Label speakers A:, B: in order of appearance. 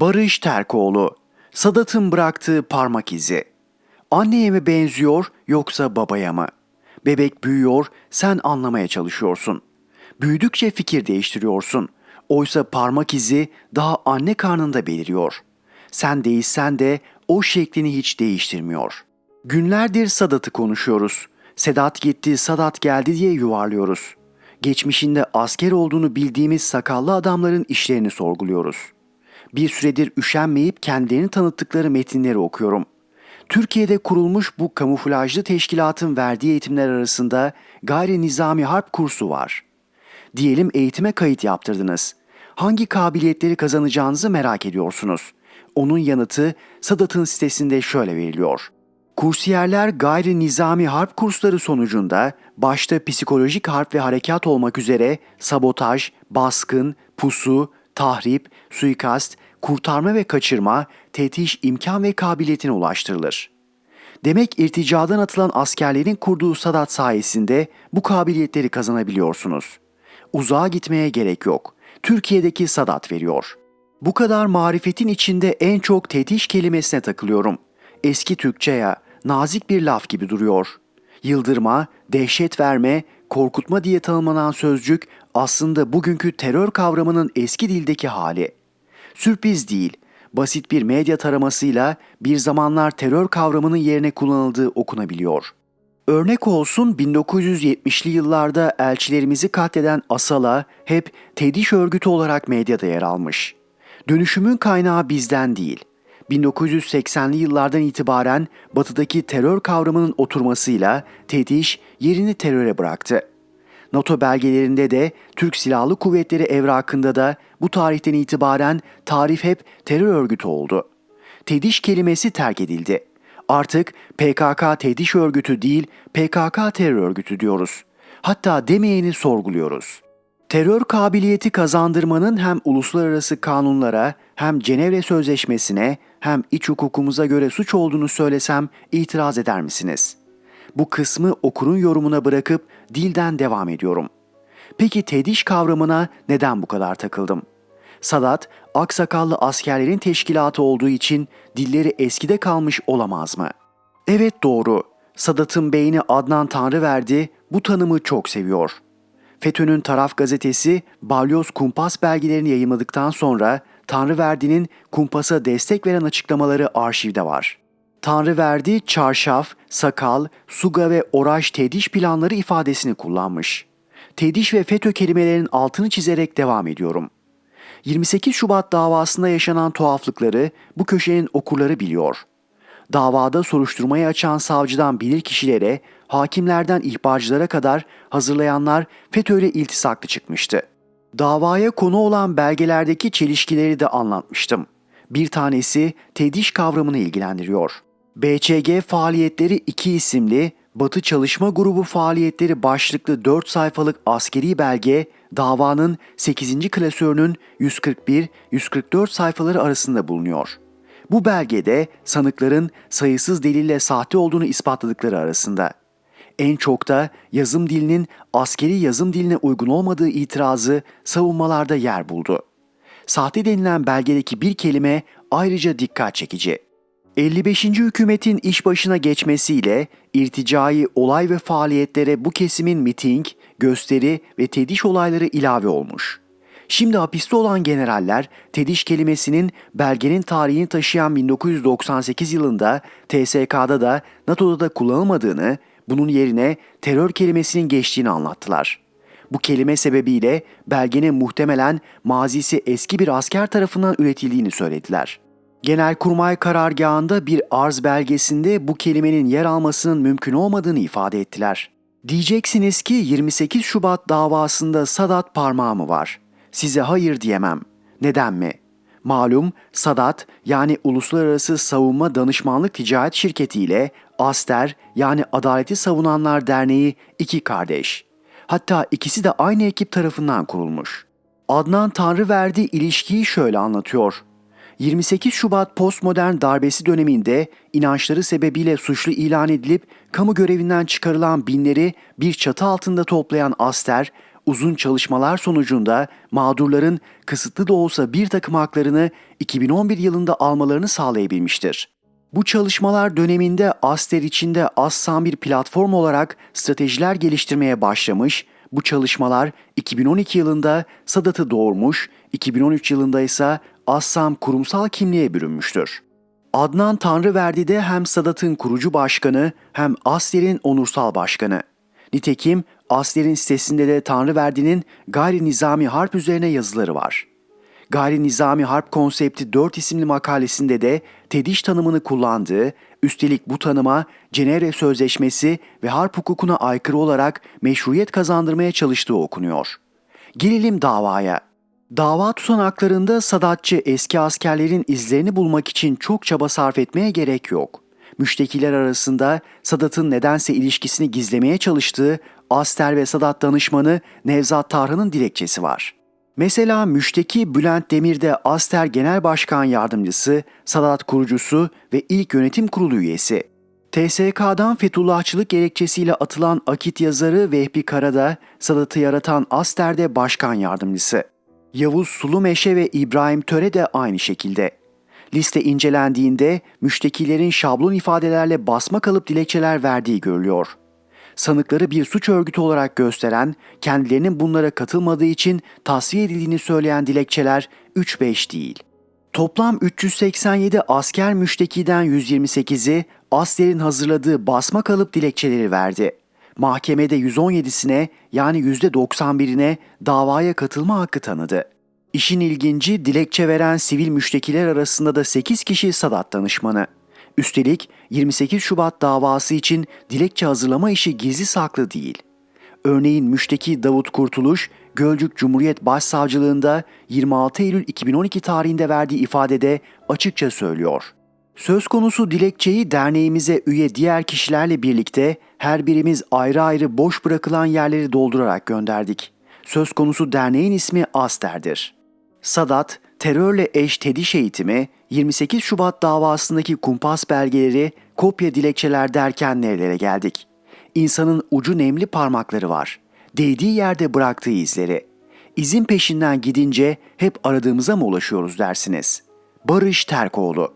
A: Barış Terkoğlu, Sadat'ın bıraktığı parmak izi. Anneye mi benziyor yoksa babaya mı? Bebek büyüyor, sen anlamaya çalışıyorsun. Büyüdükçe fikir değiştiriyorsun. Oysa parmak izi daha anne karnında beliriyor. Sen değişsen de o şeklini hiç değiştirmiyor. Günlerdir Sadat'ı konuşuyoruz. Sedat gitti, Sadat geldi diye yuvarlıyoruz. Geçmişinde asker olduğunu bildiğimiz sakallı adamların işlerini sorguluyoruz. Bir süredir üşenmeyip kendilerini tanıttıkları metinleri okuyorum. Türkiye'de kurulmuş bu kamuflajlı teşkilatın verdiği eğitimler arasında gayri nizami harp kursu var. Diyelim eğitime kayıt yaptırdınız. Hangi kabiliyetleri kazanacağınızı merak ediyorsunuz. Onun yanıtı Sadat'ın sitesinde şöyle veriliyor. Kursiyerler gayri nizami harp kursları sonucunda başta psikolojik harp ve harekat olmak üzere sabotaj, baskın, pusu, tahrip, suikast, kurtarma ve kaçırma, tetiş imkan ve kabiliyetine ulaştırılır. Demek irticadan atılan askerlerin kurduğu Sadat sayesinde bu kabiliyetleri kazanabiliyorsunuz. Uzağa gitmeye gerek yok. Türkiye'deki Sadat veriyor. Bu kadar marifetin içinde en çok tetiş kelimesine takılıyorum. Eski Türkçe'ye nazik bir laf gibi duruyor. Yıldırma, dehşet verme, korkutma diye tanımlanan sözcük aslında bugünkü terör kavramının eski dildeki hali. Sürpriz değil, basit bir medya taramasıyla bir zamanlar terör kavramının yerine kullanıldığı okunabiliyor. Örnek olsun 1970'li yıllarda elçilerimizi katleden Asala hep TEDİŞ örgütü olarak medyada yer almış. Dönüşümün kaynağı bizden değil. 1980'li yıllardan itibaren batıdaki terör kavramının oturmasıyla TEDİŞ yerini teröre bıraktı. NATO belgelerinde de Türk Silahlı Kuvvetleri evrakında da bu tarihten itibaren tarif hep terör örgütü oldu. TEDİŞ kelimesi terk edildi. Artık PKK TEDİŞ örgütü değil PKK terör örgütü diyoruz. Hatta demeyeni sorguluyoruz. Terör kabiliyeti kazandırmanın hem uluslararası kanunlara hem Cenevre Sözleşmesi'ne hem iç hukukumuza göre suç olduğunu söylesem itiraz eder misiniz? Bu kısmı okurun yorumuna bırakıp dilden devam ediyorum. Peki tediş kavramına neden bu kadar takıldım? Sadat, aksakallı askerlerin teşkilatı olduğu için dilleri eskide kalmış olamaz mı? Evet doğru. Sadat'ın beyni Adnan Tanrıverdi bu tanımı çok seviyor. FETÖ'nün taraf gazetesi Balyoz Kumpas belgelerini yayımladıktan sonra Tanrıverdi'nin kumpasa destek veren açıklamaları arşivde var. Tanrıverdi, çarşaf, sakal, suga ve oraş tediş planları ifadesini kullanmış. Tediş ve FETÖ kelimelerinin altını çizerek devam ediyorum. 28 Şubat davasında yaşanan tuhaflıkları bu köşenin okurları biliyor. Davada soruşturmayı açan savcıdan bilir kişilere, hakimlerden ihbarcılara kadar hazırlayanlar FETÖ ile iltisaklı çıkmıştı. Davaya konu olan belgelerdeki çelişkileri de anlatmıştım. Bir tanesi tediş kavramını ilgilendiriyor. BCG faaliyetleri 2 isimli Batı Çalışma Grubu faaliyetleri başlıklı 4 sayfalık askeri belge davanın 8. klasörünün 141-144 sayfaları arasında bulunuyor. Bu belgede sanıkların sayısız delille sahte olduğunu ispatladıkları arasında. En çok da yazım dilinin askeri yazım diline uygun olmadığı itirazı savunmalarda yer buldu. Sahte denilen belgedeki bir kelime ayrıca dikkat çekici. 55. hükümetin iş başına geçmesiyle irticai olay ve faaliyetlere bu kesimin miting, gösteri ve tediş olayları ilave olmuş. Şimdi hapiste olan generaller tediş kelimesinin belgenin tarihini taşıyan 1998 yılında TSK'da da NATO'da da kullanılmadığını, bunun yerine terör kelimesinin geçtiğini anlattılar. Bu kelime sebebiyle belgenin muhtemelen mazisi eski bir asker tarafından üretildiğini söylediler. Genelkurmay karargahında bir arz belgesinde bu kelimenin yer almasının mümkün olmadığını ifade ettiler. Diyeceksiniz ki 28 Şubat davasında Sadat parmağı mı var? Size hayır diyemem. Neden mi? Malum Sadat yani Uluslararası Savunma Danışmanlık Ticaret Şirketi ile Aster yani Adaleti Savunanlar Derneği iki kardeş. Hatta ikisi de aynı ekip tarafından kurulmuş. Adnan Tanrıverdi ilişkiyi şöyle anlatıyor. 28 Şubat postmodern darbesi döneminde inançları sebebiyle suçlu ilan edilip kamu görevinden çıkarılan binleri bir çatı altında toplayan Aster, uzun çalışmalar sonucunda mağdurların kısıtlı da olsa bir takım haklarını 2011 yılında almalarını sağlayabilmiştir. Bu çalışmalar döneminde Aster içinde Assam bir platform olarak stratejiler geliştirmeye başlamış, bu çalışmalar 2012 yılında Sadat'ı doğurmuş, 2013 yılında ise Assam kurumsal kimliğe bürünmüştür. Adnan Tanrıverdi de hem Sadat'ın kurucu başkanı hem Aster'in onursal başkanı. Nitekim Aster'in sitesinde de Tanrıverdi'nin gayri nizami harp üzerine yazıları var. Gayri Nizami Harp Konsepti 4 isimli makalesinde de TEDİŞ tanımını kullandığı, üstelik bu tanıma Cenevre Sözleşmesi ve harp hukukuna aykırı olarak meşruiyet kazandırmaya çalıştığı okunuyor. Gelelim davaya. Dava tutanaklarında Sadatçı eski askerlerin izlerini bulmak için çok çaba sarf etmeye gerek yok. Müştekiler arasında Sadat'ın nedense ilişkisini gizlemeye çalıştığı Aster ve Sadat danışmanı Nevzat Tarhan'ın dilekçesi var. Mesela müşteki Bülent Demir'de Aster Genel Başkan Yardımcısı, Sadat kurucusu ve ilk yönetim kurulu üyesi. TSK'dan Fethullahçılık gerekçesiyle atılan akit yazarı Vehbi Karada, Sadat'ı yaratan Aster'de başkan yardımcısı. Yavuz Sulumeşe ve İbrahim Töre de aynı şekilde. Liste incelendiğinde müştekilerin şablon ifadelerle basma kalıp dilekçeler verdiği görülüyor. Sanıkları bir suç örgütü olarak gösteren, kendilerinin bunlara katılmadığı için tasfiye edildiğini söyleyen dilekçeler 3-5 değil. Toplam 387 asker müştekiden 128'i Asler'in hazırladığı basma kalıp dilekçeleri verdi. Mahkemede 117'sine yani %91'ine davaya katılma hakkı tanıdı. İşin ilginci dilekçe veren sivil müştekiler arasında da 8 kişi Sadat danışmanı. Üstelik 28 Şubat davası için dilekçe hazırlama işi gizli saklı değil. Örneğin müşteki Davut Kurtuluş, Gölcük Cumhuriyet Başsavcılığında 26 Eylül 2012 tarihinde verdiği ifadede açıkça söylüyor. Söz konusu dilekçeyi derneğimize üye diğer kişilerle birlikte her birimiz ayrı ayrı boş bırakılan yerleri doldurarak gönderdik. Söz konusu derneğin ismi Aster'dir. Sadat, terörle eş tediş eğitimi, 28 Şubat davasındaki kumpas belgeleri, kopya dilekçeler derken nerelere geldik? İnsanın ucu nemli parmakları var. Değdiği yerde bıraktığı izleri. İzin peşinden gidince hep aradığımıza mı ulaşıyoruz dersiniz? Barış Terkoğlu